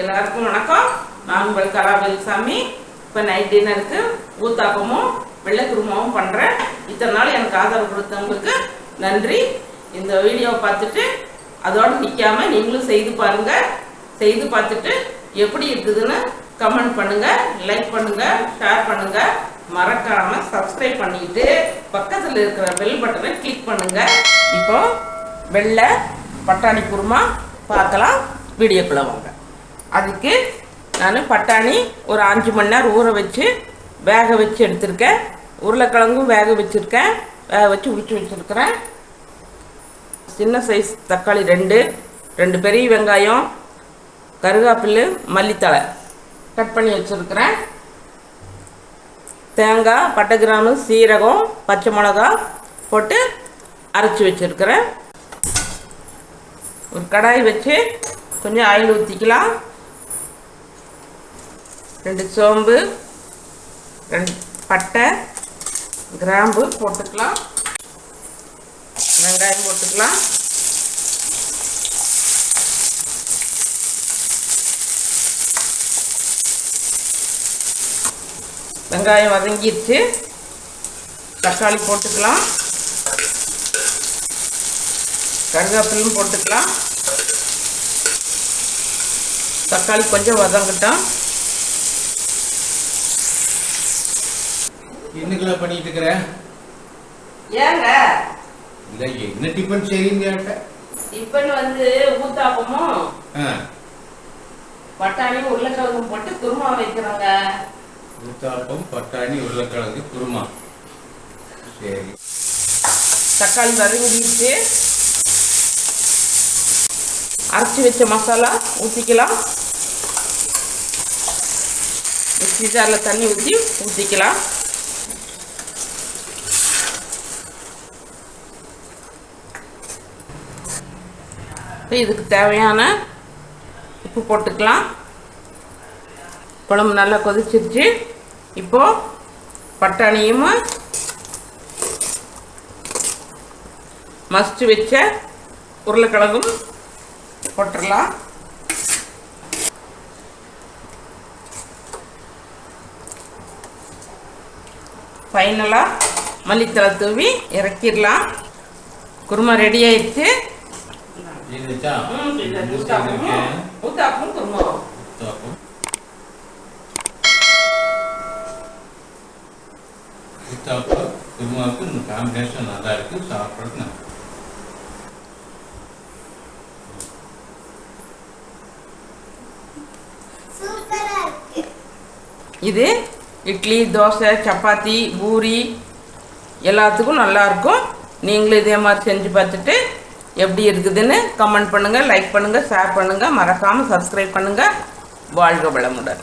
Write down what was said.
எல்லாருக்கும் வணக்கம். நான் உங்கள் கலாபதி சாமி. இப்போ நைட் டின்னருக்கு ஊத்தாப்பமும் வெள்ளை குருமாவும் பண்ணுறேன் இத்தனை நாள் எனக்கு ஆதரவு கொடுத்தவங்களுக்கு நன்றி. இந்த வீடியோவை பார்த்துட்டு அதோடு நிற்காம நீங்களும் செய்து பாருங்கள் செய்து பார்த்துட்டு எப்படி இருக்குதுன்னு கமெண்ட் பண்ணுங்கள் லைக் பண்ணுங்கள் ஷேர் பண்ணுங்கள் மறக்காமல் சப்ஸ்கிரைப் பண்ணிட்டு பக்கத்தில் இருக்கிற பெல் பட்டனை கிளிக் பண்ணுங்கள் இப்போ வெள்ளை பட்டாணி குருமா பார்க்கலாம். வீடியோக்குள்ள வாங்க. அதுக்கு நான் பட்டாணி ஒரு அஞ்சு மணி நேரம் ஊற வச்சு வேக வச்சு எடுத்திருக்கேன். உருளைக்கிழங்கும் வேக வச்சுருக்கேன். வேக வச்சு உரிச்சு வச்சுருக்கிறேன். சின்ன சைஸ் தக்காளி ரெண்டு ரெண்டு பெரிய வெங்காயம் கருவேப்பிலை மல்லித்தழை கட் பண்ணி வச்சுருக்கிறேன். தேங்காய் பட்டை கிராம்பு சீரகம் பச்சை மிளகா போட்டு அரைச்சி வச்சுருக்கிறேன். ஒரு கடாய் வச்சு கொஞ்சம் ஆயில் ஊற்றிக்கலாம் ரெண்டு சோம்பு ரெண்டு பட்டை கிராம்பு போட்டுக்கலாம். வெங்காயம் போட்டுக்கலாம். வெங்காயம் வதங்கிடுச்சு தக்காளி போட்டுக்கலாம். கருவேப்பிலும் போட்டுக்கலாம். தக்காளி கொஞ்சம் வதங்கட்டும். என்னக்குள்ள பண்ணிட்டு இருக்கிற? ஏங்க? இல்ல என்ன டிஃபன் செய்றீங்க கேட்ட டிஃபன் வந்து ஊத்தாப்பமும் பட்டாணியும் உருளைக்கிழங்கும் போட்டு குருமா வைக்கிறோங்க. ஊத்தாப்பம் பட்டாணி உருளைக்கிழங்கு குருமா. சரி. தக்காளி வதங்கிட்டு அரைச்சி வச்ச மசாலா ஊற்றிக்கலாம் மிக்ஸி ஜாரில் தண்ணி ஊற்றி ஊற்றிக்கலாம் இப்போ இதுக்கு தேவையான உப்பு போட்டுக்கலாம். குழம்பு நல்லா கொதிச்சிருச்சு. இப்போது பட்டாணியும் மஸ்ட் வச்ச உருளைக்கிழங்கும் போட்டுடலாம். ஃபைனலாக மல்லித்தலை தூவி இறக்கிடலாம். குருமா ரெடி ஆயிடுச்சு. இதுச்சா ஊத்தாப்பமும் ஊத்தாப்பமும் குருமாவும் ஊத்தாப்பம் ஊத்தாப்பம் குருமாவுக்கு இந்த காம்பினேஷன் நல்லா இருக்கு சாப்பிட்றது நல்லா இருக்கு. சூப்பரா இருக்கு இது இட்லி தோசை சப்பாத்தி பூரி எல்லாத்துக்கும் நல்லாயிருக்கும் நீங்களும் இதே மாதிரி செஞ்சு பார்த்துட்டு எப்படி இருக்குதுன்னு கமெண்ட் பண்ணுங்கள் லைக் பண்ணுங்கள் ஷேர் பண்ணுங்கள் மறக்காமல் சப்ஸ்கிரைப் பண்ணுங்கள் வாழ்க வளமுடன்.